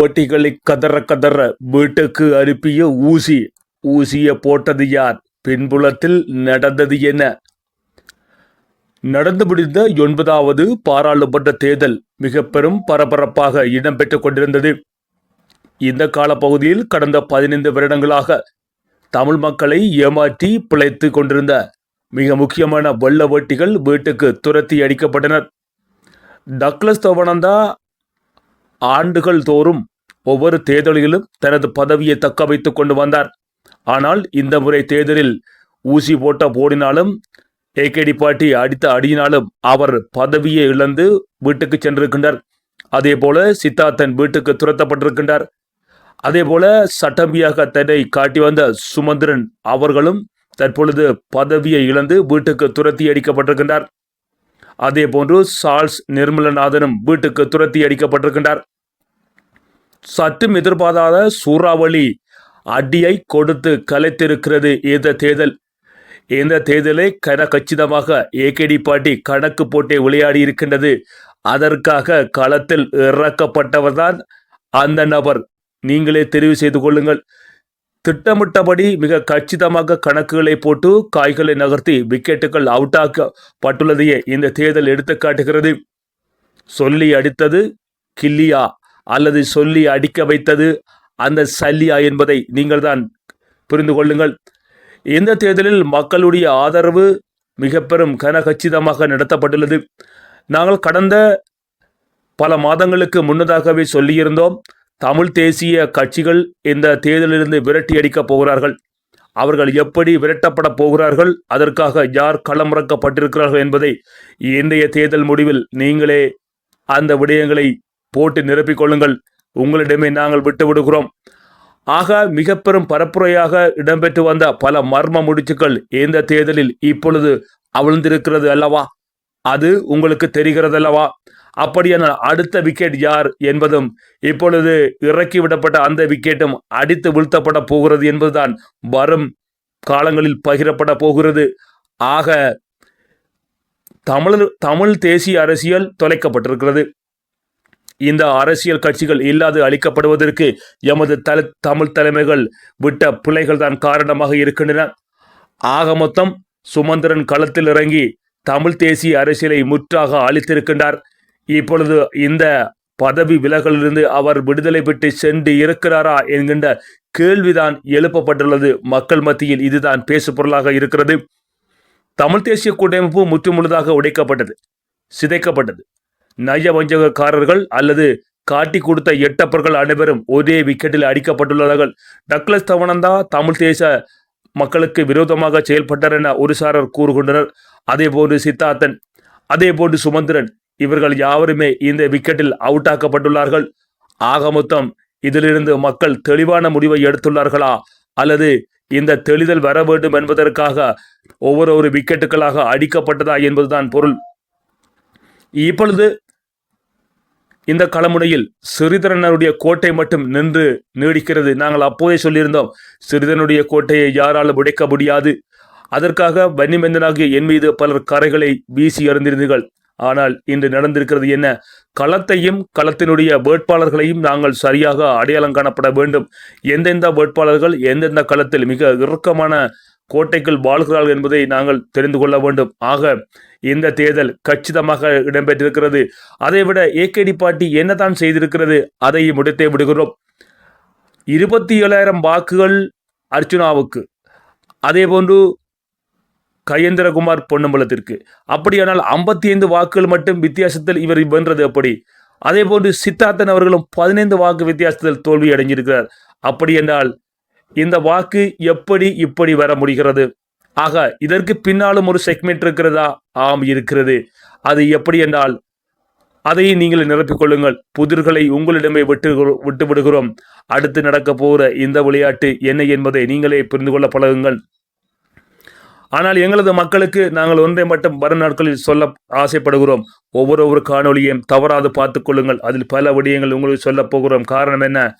வெட்டிகளை கதற கதற வீட்டுக்கு அனுப்பிய ஊசி. ஊசிய போட்டது யார்? பின்புலத்தில் நடந்தது என்ன? நடந்து முடிந்த ஒன்பதாவது பாராளுமன்ற தேர்தல் மிக பெரும் பரபரப்பாக இடம்பெற்றுக் கொண்டிருந்தது. இந்த காலப்பகுதியில் கடந்த பதினைந்து வருடங்களாக தமிழ் மக்களை ஏமாற்றி பிழைத்து கொண்டிருந்த மிக முக்கியமான வெள்ள வேட்டிகள் வீட்டுக்கு துரத்தி அடிக்கப்பட்டனர். டக்ளஸ் தோவனந்தா ஆண்டுகள் தோறும் ஒவ்வொரு தேர்தலிலும் தனது பதவியை தக்க வைத்துக் கொண்டு வந்தார். ஆனால் இந்த முறை தேர்தலில் ஊசி போட்ட போடினாலும் ஏகேடி பாட்டி அடித்த அடியினாலும் அவர் பதவியை இழந்து வீட்டுக்கு சென்றிருக்கின்றார். அதே போல சித்தார்த்தன் வீட்டுக்கு துரத்தப்பட்டிருக்கின்றார். அதே போல சட்டம்பியாக தன்னை காட்டி வந்த சுமந்திரன் அவர்களும் தற்பொழுது பதவியை இழந்து வீட்டுக்கு துரத்தி அடிக்கப்பட்டிருக்கின்றார். அதே போன்று சார்ல்ஸ் நிர்மலநாதனும் வீட்டுக்கு துரத்தி அடிக்கப்பட்டிருக்கின்றார். சற்றும் எதிர்பாராத சூறாவளி அடியை கொடுத்து கலைத்திருக்கிறது இந்த தேர்தல். இந்த தேர்தலை கன கச்சிதமாக ஏகேடி பாட்டி கணக்கு போட்டே விளையாடி இருக்கின்றது. அதற்காக களத்தில் இறக்கப்பட்டவர்தான் அந்த நபர். நீங்களே தெரிவு செய்து கொள்ளுங்கள். திட்டமிட்டபடி மிக கச்சிதமாக கணக்குகளை போட்டு காய்களை நகர்த்தி விக்கெட்டுகள் அவுட்டாக்கப்பட்டுள்ளதையே இந்த தேர்தல் எடுத்து காட்டுகிறது சொல்லி அடித்தது கில்லியா. அல்லது சொல்லி அடிக்க வைத்தது அந்த சல்லியா என்பதை நீங்கள் தான் புரிந்து கொள்ளுங்கள். இந்த தேர்தலில் மக்களுடைய ஆதரவு மிக பெரும் கனகச்சிதமாக நடத்தப்பட்டுள்ளது. நாங்கள் கடந்த பல மாதங்களுக்கு முன்னதாகவே சொல்லியிருந்தோம் தமிழ் தேசிய கட்சிகள் இந்த தேர்தலிலிருந்து விரட்டி அடிக்கப் போகிறார்கள். அவர்கள் எப்படி விரட்டப்பட போகிறார்கள் அதற்காக யார் களமிறக்கப்பட்டிருக்கிறார்கள் என்பதை இன்றைய தேர்தல் முடிவில் நீங்களே அந்த விடயங்களை போட்டு நிரப்பிக் கொள்ளுங்கள். உங்களிடமே நாங்கள் விட்டு விடுகிறோம் ஆக மிக பெரும் பரப்புரையாக இடம்பெற்று வந்த பல மர்ம முடிச்சுக்கள் இந்த தேர்தலில் இப்பொழுது அவிழ்ந்திருக்கிறது அல்லவா? அது உங்களுக்கு தெரிகிறது அல்லவா அப்படியான அடுத்த விக்கெட் யார் என்பதும் இப்பொழுது இறக்கி விடப்பட்ட அந்த விக்கெட்டும் அடித்து வீழ்த்தப்பட போகிறது என்பதுதான் வரும் காலங்களில் பகிரப்பட போகிறது. ஆக தமிழ் தமிழ் தேசிய அரசியல் தொலைக்கப்பட்டிருக்கிறது. இந்த அரசியல் கட்சிகள் இல்லாது அளிக்கப்படுவதற்கு எமது தல தமிழ் தலைமைகள் விட்ட பிள்ளைகள் தான் காரணமாக இருக்கின்றன. ஆக மொத்தம் சுமந்திரன் களத்தில் இறங்கி தமிழ் தேசிய அரசியலை முற்றாக அளித்திருக்கின்றார் இப்பொழுது இந்த பதவி விலகலிருந்து அவர் விடுதலை பெற்று சென்று இருக்கிறாரா என்கின்ற கேள்விதான் எழுப்பப்பட்டுள்ளது. மக்கள் மத்தியில் இதுதான் பேசு பொருளாக இருக்கிறது. தமிழ் தேசிய கூட்டமைப்பு முற்றுமுழுதாக உடைக்கப்பட்டது சிதைக்கப்பட்டது. நயவஞ்சகக்காரர்கள் அல்லது காட்டி கொடுத்த எட்டப்பர்கள் அனைவரும் ஒரே விக்கெட்டில் அடிக்கப்பட்டுள்ளார்கள் டக்ளஸ் தவணந்தா தமிழ் தேச மக்களுக்கு விரோதமாக செயல்பட்டார் என ஒரு சாரர் கூறுகின்றனர். அதே போன்று சித்தார்த்தன் அதே போன்று சுமந்திரன் இவர்கள் யாவருமே இந்த விக்கெட்டில் அவுட் ஆக்கப்பட்டுள்ளார்கள் ஆக மொத்தம் இதிலிருந்து மக்கள் தெளிவான முடிவை எடுத்துள்ளார்களா? அல்லது இந்த தெளிதல் வர வேண்டும் என்பதற்காக ஒவ்வொரு ஒரு விக்கெட்டுகளாக அடிக்கப்பட்டதா என்பதுதான் பொருள். இப்பொழுது இந்த களமுனையில் சிறிதரனுடைய கோட்டை மட்டும் நின்று நீடிக்கிறது. நாங்கள் அப்போதே சொல்லியிருந்தோம் சிறிதனுடைய கோட்டையை யாராலும் உடைக்க முடியாது. அதற்காக வன்னிமெந்தனாகிய என் மீது பலர் கரைகளை வீசி அறிந்திருந்தீர்கள் ஆனால் இன்று நடந்திருக்கிறது என்ன? களத்தையும் களத்தினுடைய வேட்பாளர்களையும் நாங்கள் சரியாக அடையாளம் காணப்பட வேண்டும். எந்தெந்த வேட்பாளர்கள் எந்தெந்த களத்தில் மிக இறுக்கமான கோட்டைக்குள் வாழ்கிறார்கள் என்பதை நாங்கள் தெரிந்து கொள்ள வேண்டும். ஆக இந்த தேர்தல் கச்சிதமாக இடம்பெற்றிருக்கிறது. அதைவிட ஏகேடி பாட்டி என்னதான் செய்திருக்கிறது அதை முடித்தே விடுகிறோம். இருபத்தி ஏழாயிரம் வாக்குகள் அர்ச்சுனாவுக்கு அதே போன்று கயேந்திரகுமார் பொன்னம்பலத்திற்கு. அப்படியானால் ஐம்பத்தி ஐந்து வாக்குகள் மட்டும் வித்தியாசத்தில் இவர் வென்றது எப்படி? அதே போன்று சித்தார்த்தன் அவர்களும் பதினைந்து வாக்கு வித்தியாசத்தில் தோல்வி அடைஞ்சிருக்கிறார் அப்படி என்றால் இந்த வாக்கு எப்படி இப்படி வர முடிகிறது? ஆக இதற்கு பின்னாலும் ஒரு செக்மெண்ட் இருக்கிறதா? ஆம் இருக்கிறது. அது எப்படி என்றால் அதை நீங்கள் நிரப்பிக்கொள்ளுங்கள் புதிர்களை உங்களிடமே விட்டு விட்டு விடுகிறோம். அடுத்து நடக்க போகிற இந்த விளையாட்டு என்ன என்பதை நீங்களே புரிந்து கொள்ள பழகுங்கள். ஆனால் எங்களது மக்களுக்கு நாங்கள் ஒன்றை மட்டும் வரும் நாட்களில் சொல்ல ஆசைப்படுகிறோம். ஒவ்வொரு ஒரு காணொலியையும் தவறாது பார்த்துக்கொள்ளுங்கள் அதில் பல விடயங்கள் உங்களுக்கு சொல்லப் போகிறோம். காரணம் என்ன?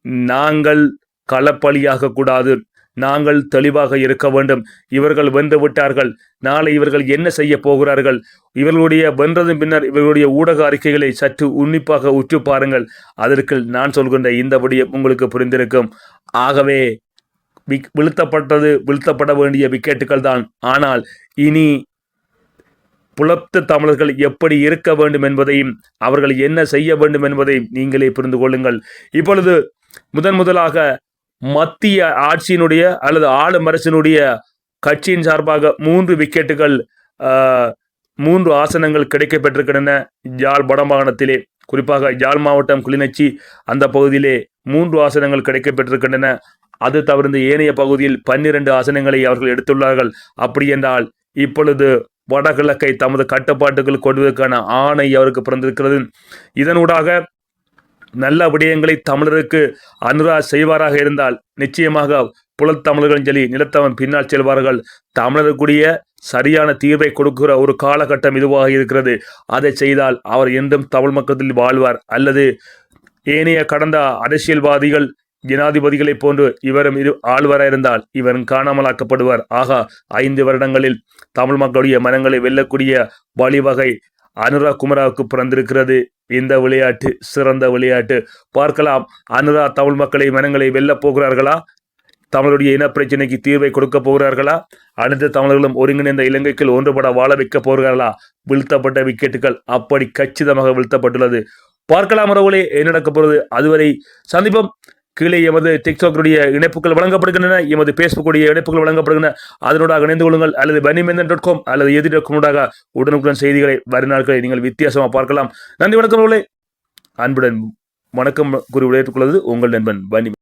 நாங்கள் களப்பலியாக கூடாது. நாங்கள் தெளிவாக இருக்க வேண்டும். இவர்கள் வென்று விட்டார்கள். நாளை இவர்கள் என்ன செய்ய போகிறார்கள்? இவர்களுடைய வென்றதன் பின்னர் இவர்களுடைய ஊடக அறிக்கைகளை சற்று உன்னிப்பாக உற்று பாருங்கள். அதற்கு நான் சொல்கின்ற இந்த விடயம் உங்களுக்கு புரிந்திருக்கும். ஆகவே விக் வீழ்த்தப்பட்டது வீழ்த்தப்பட வேண்டிய விக்கெட்டுகள் தான். ஆனால் இனி புலத்த தமிழர்கள் எப்படி இருக்க வேண்டும் என்பதையும் அவர்கள் என்ன செய்ய வேண்டும் என்பதையும் நீங்களே புரிந்து கொள்ளுங்கள். இப்பொழுது முதன் முதலாக மத்திய ஆட்சியினுடைய அல்லது ஆளும் அரசினுடைய கட்சியின் சார்பாக மூன்று விக்கெட்டுகள் மூன்று ஆசனங்கள் கிடைக்கப்பெற்றிருக்கின்றன யாழ் வடமாகாணத்திலே குறிப்பாக யாழ் மாவட்டம் கிளிநொச்சி அந்த பகுதியிலே மூன்று ஆசனங்கள் கிடைக்கப்பெற்றிருக்கின்றன அது தவிர்த்து ஏனைய பகுதியில் பன்னிரண்டு ஆசனங்களை அவர்கள் எடுத்துள்ளார்கள். அப்படி என்றால் இப்பொழுது வடகிழக்கை தமது கட்டுப்பாட்டுக்குள் கொள்வதற்கான ஆணை அவருக்கு பிறந்திருக்கிறது. இதனூடாக நல்ல விடயங்களை தமிழருக்கு அனுரா செய்வாராக இருந்தால் நிச்சயமாக புலத் சொல்லி நிலத்தவன் பின்னால் செல்வார்கள். தமிழருக்குரிய சரியான தீர்வை கொடுக்கிற ஒரு காலகட்டம் இதுவாக இருக்கிறது. அதை செய்தால் அவர் என்றும் தமிழ் மக்களில் வாழ்வார். அல்லது ஏனைய கடந்த அரசியல்வாதிகள் ஜனாதிபதிகளைப் போன்று இவரும் இரு ஆழ்வராக இருந்தால் இவரும் காணாமலாக்கப்படுவார். ஆகா ஐந்து வருடங்களில் தமிழ் மக்களுடைய மனங்களை வெல்லக்கூடிய வழிவகை அனுரா குமராவுக்கு பிறந்திருக்கிறது. இந்த விளையாட்டு சிறந்த விளையாட்டு. பார்க்கலாம். அனுரா தமிழ் மக்களை மனங்களை வெல்லப் போகிறார்களா? தமிழுடைய இன பிரச்சனைக்கு தீர்வை கொடுக்க போகிறார்களா? அனைத்து தமிழர்களும் ஒருங்கிணைந்த இலங்கைக்குள் ஒன்றுபட வாழ வைக்க போகிறார்களா? வீழ்த்தப்பட்ட விக்கெட்டுகள் அப்படி கச்சிதமாக வீழ்த்தப்பட்டுள்ளது. பார்க்கலாம் உறவுகளே என்ன நடக்கப் போகிறது? அதுவரை சந்திப்போம். கீழே எமது டிக்டாக்குடைய இணைப்புகள் வழங்கப்படுகின்றன எமது பேஸ்புக்குடைய இணைப்புகள் வழங்கப்படுகின்றன. அதனூடாக இணைந்து கொள்ளுங்கள். அல்லது பனிமேந்தன் டாட் காம் அல்லது எதிர் டாட் காமூடாக உடனுக்குடன் செய்திகளை வருநாட்களை நீங்கள் வித்தியாசமாக பார்க்கலாம். நன்றி வணக்கம் உறவுகளே அன்புடன் வணக்கம் கூறி விளையாட்டுக் கொள்வது உங்கள் நண்பன் பனி